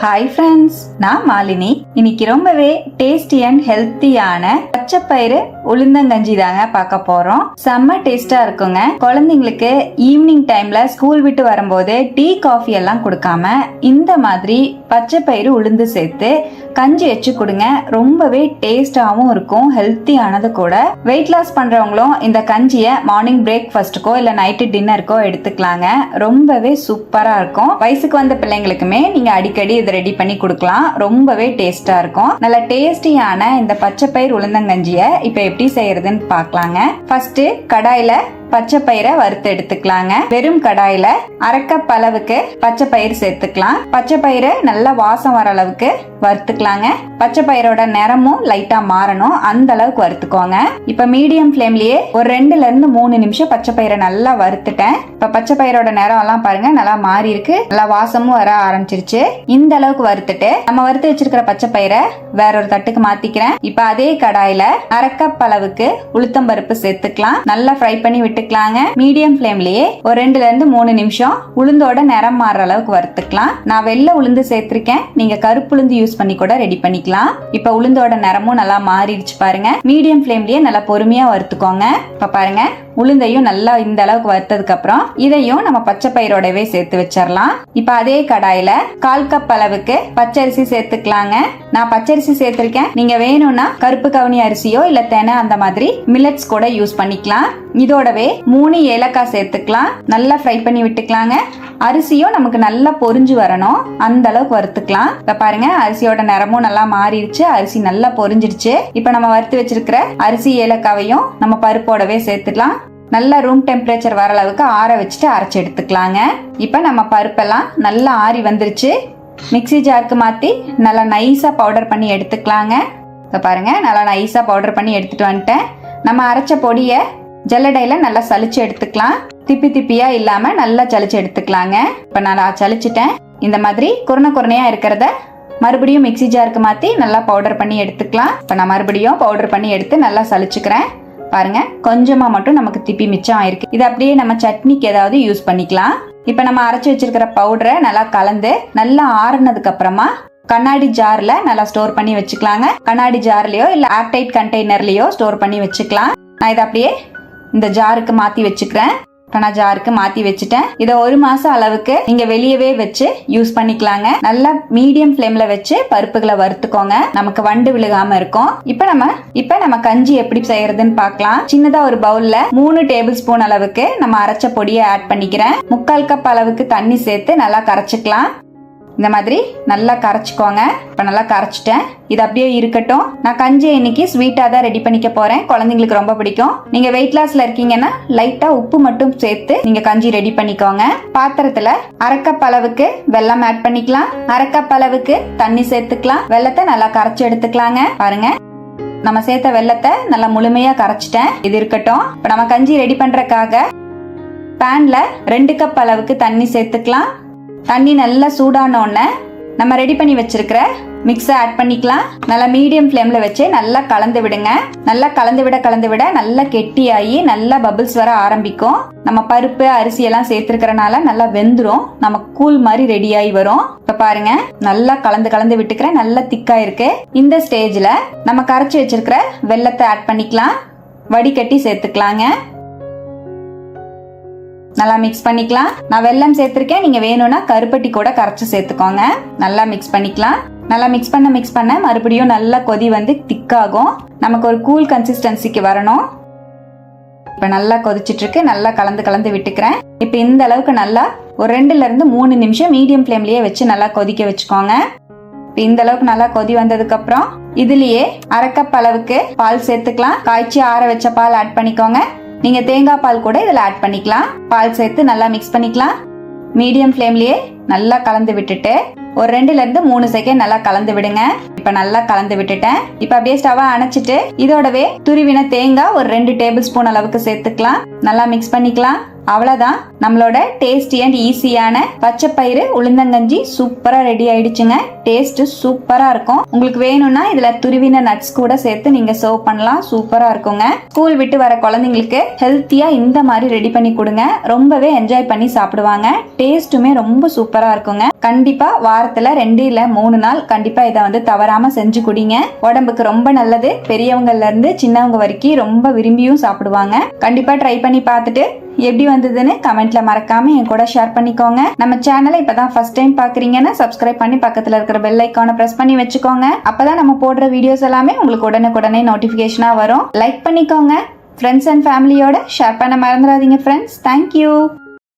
Hi friends நான் மாலினி. இன்னைக்கு ரொம்பவே டேஸ்டி அண்ட் ஹெல்த்தியான பச்சைப்பயிறு உளுந்தங்கஞ்சி தாங்க பார்க்க போறோம். செம்ம டேஸ்டா இருக்குங்க. குழந்தைங்களுக்கு ஈவினிங் டைம்ல ஸ்கூல் விட்டு வரும்போது டீ காஃபி எல்லாம் கொடுக்காம இந்த மாதிரி பச்சைப்பயிறு உளுந்து சேர்த்து கஞ்சி வச்சு கொடுங்க. ரொம்பவே டேஸ்டாகவும் இருக்கும் ஹெல்த்தியானது கூட. வெயிட் லாஸ் பண்ணுறவங்களும் இந்த கஞ்சியை மார்னிங் பிரேக்ஃபாஸ்ட்டுக்கோ இல்லை நைட்டு டின்னருக்கோ எடுத்துக்கலாங்க. ரொம்பவே சூப்பராக இருக்கும். வயசுக்கு வந்த பிள்ளைங்களுக்குமே நீங்கள் அடிக்கடி இதை ரெடி பண்ணி கொடுக்கலாம். ரொம்பவே டேஸ்டாக இருக்கும். நல்ல டேஸ்டியான இந்த பச்சைப்பயிர் உளுந்தங்கஞ்சியை இப்போ எப்படி செய்யறதுன்னு பார்க்கலாங்க. ஃபர்ஸ்ட் கடாயில் பச்சை பயிரை வறுத்து எடுத்துக்கலாங்க. வெறும் கடாயில அரைக்கப் அளவுக்கு பச்சை பயிர் சேர்த்துக்கலாம். பச்சை பயிரை நல்லா வாசம் வர அளவுக்கு வறுத்துக்கலாங்க. பச்சை பயிரோட நிறமும் லைட்டா மாறணும். அந்த அளவுக்கு வறுத்துக்கோங்க. இப்ப மீடியம் ஃப்ளேம்லயே ஒரு ரெண்டுல இருந்து மூணு நிமிஷம் பச்சை பயிரை நல்லா வறுத்துட்டேன். இப்ப பச்சை பயிரோட நிறம் எல்லாம் பாருங்க நல்லா மாறி இருக்கு. நல்லா வாசமும் வர ஆரம்பிச்சிருச்சு. இந்த அளவுக்கு வறுத்துட்டு நம்ம வறுத்து வச்சிருக்கிற பச்சை பயிரை வேற ஒரு தட்டுக்கு மாத்திக்கிறேன். இப்ப அதே கடாயில அரைக்கப் அளவுக்கு உளுத்தம்பருப்பு சேர்த்துக்கலாம். நல்லா ஃப்ரை பண்ணி விட்டு எடுத்துக்கலாங்க. மீடியம் ஃப்ளேம்லயே ஒரு ரெண்டுல இருந்து மூணு நிமிஷம் உளுந்தோட நிறம் மாறுற அளவுக்கு வறுத்துக்கலாம். நான் வெள்ளை உளுந்து சேர்த்திருக்கேன். நீங்க கருப்பு உளுந்து யூஸ் பண்ணி கூட ரெடி பண்ணிக்கலாம். இப்ப உளுந்தோட நிறமும் நல்லா மாறிடுச்சு பாருங்க. மீடியம் ஃப்ளேம்லயே நல்லா பொறுமையா வறுத்துக்கோங்க. இப்ப பாருங்க. உளுந்தையும் நல்லா இந்த அளவுக்கு வறுத்ததுக்கு அப்புறம் இதையும் நம்ம பச்சை பயிரோடவே சேர்த்து வச்சிடலாம் இப்ப அதே கடாயில கால் கப் அளவுக்கு பச்சரிசி சேர்த்துக்கலாங்க. நான் பச்சரிசி சேர்த்திருக்கேன். நீங்க வேணும்னா கருப்பு கவுனி அரிசியோ இல்ல தெனை அந்த மாதிரி மில்லட்ஸ் கூட யூஸ் பண்ணிக்கலாம். இதோடவே மூணு ஏலக்காய் சேர்த்துக்கலாம். நல்லா ஃப்ரை பண்ணி விட்டுக்கலாங்க. அரிசியும் நமக்கு நல்லா பொரிஞ்சு வரணும். அந்த அளவுக்கு வறுத்துக்கலாம். இப்ப பாருங்க அரிசியோட நிறமும் நல்லா மாறிடுச்சு. அரிசி நல்லா பொறிஞ்சிடுச்சு இப்ப நம்ம வறுத்து வச்சிருக்கிற அரிசி ஏலக்காவையும் நம்ம பருப்போடவே சேர்த்துக்கலாம் நல்லா ரூம் டெம்பரேச்சர் வர அளவுக்கு ஆற வச்சுட்டு அரைச்சி எடுத்துக்கலாங்க. இப்போ நம்ம பருப்பெல்லாம் நல்லா ஆறி வந்துருச்சு. மிக்சி ஜாருக்கு மாற்றி நல்லா நைஸாக பவுடர் பண்ணி எடுத்துக்கலாங்க. இப்போ பாருங்கள் நல்லா நைஸாக பவுடர் பண்ணி எடுத்துகிட்டு வந்துட்டேன். நம்ம அரைச்ச பொடியை ஜல்லடையில் நல்லா சளிச்சு எடுத்துக்கலாம். திப்பி திப்பியாக இல்லாமல் நல்லா சளிச்சு எடுத்துக்கலாங்க. இப்போ நான் சலிச்சிட்டேன் இந்த மாதிரி குறுன குறுனையாக இருக்கிறத மறுபடியும் மிக்ஸி ஜாருக்கு மாற்றி நல்லா பவுடர் பண்ணி எடுத்துக்கலாம். இப்போ நான் மறுபடியும் பவுடர் பண்ணி எடுத்து நல்லா சளிச்சுக்கிறேன். பாருங்க. கொஞ்சமா மட்டும் நமக்கு திப்பி மிச்சம் ஆயிருக்கு. இது அப்படியே நம்ம சட்னிக்கு ஏதாவது யூஸ் பண்ணிக்கலாம். இப்போ நம்ம அரைச்சி வச்சிருக்கிற பவுடரை நல்லா கலந்து நல்லா ஆறுனதுக்கு அப்புறமா கண்ணாடி ஜார்ல நல்லா ஸ்டோர் பண்ணி வச்சுக்கலாங்க. கண்ணாடி ஜார்லயோ இல்ல ஆப்டைட் கண்டெய்னர்லயோ ஸ்டோர் பண்ணி வச்சுக்கலாம். நான் இதை அப்படியே இந்த ஜாருக்கு மாத்தி வச்சுக்கிறேன். நான் ஜாருக்கு மாத்தி வச்சுட்டேன். இதை ஒரு மாசம் அளவுக்கு நீங்க வெளியவே வச்சு யூஸ் பண்ணிக்கலாங்க. நல்லா மீடியம் ஃப்ளேம்ல வச்சு பருப்புகளை வறுத்துக்கோங்க. நமக்கு வண்டு விழுகாம இருக்கும். இப்போ நம்ம இப்போ நம்ம கஞ்சி எப்படி செய்யறதுன்னு பார்க்கலாம். சின்னதா ஒரு பவுல்ல மூணு டேபிள் ஸ்பூன் அளவுக்கு நம்ம அரைச்ச பொடியை ஆட் பண்ணிக்கிறேன். முக்கால் கப் அளவுக்கு தண்ணி சேர்த்து நல்லா கரைச்சிக்கலாம். இந்த மாதிரி நல்லா கரைச்சிக்கோங்க. இப்போ நல்லா கரைச்சிட்டேன். இது அப்படியே இருக்கட்டும். நான் கஞ்சி இன்னைக்கு ஸ்வீட்டாக தான் ரெடி பண்ணிக்க போகிறேன் குழந்தைங்களுக்கு ரொம்ப பிடிக்கும். நீங்கள் வெயிட் லாஸில் இருக்கீங்கன்னா லைட்டாக உப்பு மட்டும் சேர்த்து நீங்கள் கஞ்சி ரெடி பண்ணிக்கோங்க. பாத்திரத்தில் அரைக்கப் அளவுக்கு வெல்லம் ஆட் பண்ணிக்கலாம். அரைக்கப் அளவுக்கு தண்ணி சேர்த்துக்கலாம். வெள்ளத்தை நல்லா கரைச்சி எடுத்துக்கலாங்க. பாருங்க. நம்ம சேர்த்த வெள்ளத்தை நல்லா முழுமையாக கரைச்சிட்டேன். இது இருக்கட்டும். இப்போ நம்ம கஞ்சி ரெடி பண்ணுறக்காக பேனில் ரெண்டு கப் அளவுக்கு தண்ணி சேர்த்துக்கலாம். தண்ணி நல்லா சூடான உடனே நம்ம ரெடி பண்ணி வச்சிருக்கிற மிக்ஸை ஆட் பண்ணிக்கலாம். நல்லா மீடியம் ஃப்ளேம்ல வச்சு நல்லா கலந்து விடுங்க. நல்லா கலந்து விட கலந்து விட நல்லா கெட்டியாகி நல்லா பபிள்ஸ் வர ஆரம்பிக்கும். நம்ம பருப்பு அரிசி எல்லாம் சேர்த்துருக்கறனால நல்லா வெந்துடும் நம்ம கூழ் மாதிரி ரெடி ஆகி வரும். இப்போ பாருங்க நல்லா கலந்து கலந்து விட்டுக்கிறேன் நல்லா திக்கா இருக்கு. இந்த ஸ்டேஜ்ல நம்ம கரைச்சி வச்சிருக்கிற வெள்ளத்தை ஆட் பண்ணிக்கலாம். வடிகட்டி சேர்த்துக்கலாங்க. நல்லா மிக்ஸ் பண்ணிக்கலாம். நான் வெல்லம் சேர்த்திருக்கேன். நீங்க வேணும்னா கருப்பட்டி கூட கரைச்சி சேர்த்துக்கோங்க. நல்லா மிக்ஸ் பண்ணிக்கலாம். நல்லா மிக்ஸ் பண்ண மிக்ஸ் பண்ண மறுபடியும் நல்லா கொதி வந்து திக்காகும் நமக்கு ஒரு கூல் கன்சிஸ்டன்சிக்கு வரணும். இப்போ நல்லா கொதிச்சிட்டு இருக்கு நல்லா கலந்து கலந்து விட்டுக்கிறேன். இப்போ இந்த அளவுக்கு நல்லா ஒரு ரெண்டுல இருந்து மூணு நிமிஷம் மீடியம் ஃப்ளேம்லயே வச்சு நல்லா கொதிக்க வச்சுக்கோங்க. இப்போ இந்த அளவுக்கு நல்லா கொதி வந்ததுக்கு அப்புறம் இதுலயே அரைக்கப் அளவுக்கு பால் சேர்த்துக்கலாம். காய்ச்சி ஆற வச்ச பால் ஆட் பண்ணிக்கோங்க. நீங்க தேங்காய் பால் கூட இதில் ஆட் பண்ணிக்கலாம். பால் சேர்த்து நல்லா மிக்ஸ் பண்ணிக்கலாம். மீடியம் ஃப்ளேம்லயே நல்லா கலந்து விட்டுட்டு ஒரு ரெண்டுல இருந்து மூணு செகண்ட் நல்லா கலந்து விடுங்க. இப்ப நல்லா கலந்து விட்டுட்டேன். இப்ப அப்படியே ஸ்டவா அணைச்சிட்டு இதோடவே துருவின தேங்காய் ஒரு ரெண்டு டேபிள் ஸ்பூன் அளவுக்கு சேர்த்துக்கலாம். நல்லா மிக்ஸ் பண்ணிக்கலாம். அவ்வளோதான் நம்மளோட டேஸ்டி அண்ட் ஈஸியான பச்சை பயிறு உளுந்தங்கஞ்சி சூப்பராக ரெடி ஆயிடுச்சுங்க. டேஸ்ட் சூப்பராக இருக்கும். உங்களுக்கு வேணும்னா இதில் துருவின நட்ஸ் கூட சேர்த்து நீங்கள் சர்வ் பண்ணலாம். சூப்பராக இருக்குங்க. ஸ்கூல் விட்டு வர குழந்தைங்களுக்கு ஹெல்த்தியாக இந்த மாதிரி ரெடி பண்ணி கொடுங்க. ரொம்பவே என்ஜாய் பண்ணி சாப்பிடுவாங்க. டேஸ்ட்டுமே ரொம்ப சூப்பராக இருக்குங்க. கண்டிப்பா வாரத்துல ரெண்டு இல்ல மூணு நாள் கண்டிப்பா இதை வந்து தவறாம செஞ்சு குடிங்க. உடம்புக்கு ரொம்ப நல்லது. பெரியவங்கள்லேருந்து சின்னவங்க வரைக்கும் ரொம்ப விரும்பியும் சாப்பிடுவாங்க. கண்டிப்பா ட்ரை பண்ணி பார்த்துட்டு எப்படி வந்ததுன்னு கமெண்ட்ல மறக்காம என் கூட ஷேர் பண்ணிக்கோங்க. நம்ம சேனலை இப்பதான் ஃபர்ஸ்ட் டைம் பாக்குறீங்கன்னா சப்ஸ்கிரைப் பண்ணி பக்கத்துல இருக்கிற பெல் ஐக்கானை பிரஸ் பண்ணி வச்சுக்கோங்க. அப்பதான் நம்ம போடுற வீடியோஸ் எல்லாமே உங்களுக்கு உடனுக்குடனே நோட்டிபிகேஷனா வரும். லைக் பண்ணிக்கோங்க. ஃப்ரெண்ட்ஸ் அண்ட் ஃபேமிலியோட ஷேர் பண்ண மறந்துடாதீங்க ஃப்ரெண்ட்ஸ் தேங்க்யூ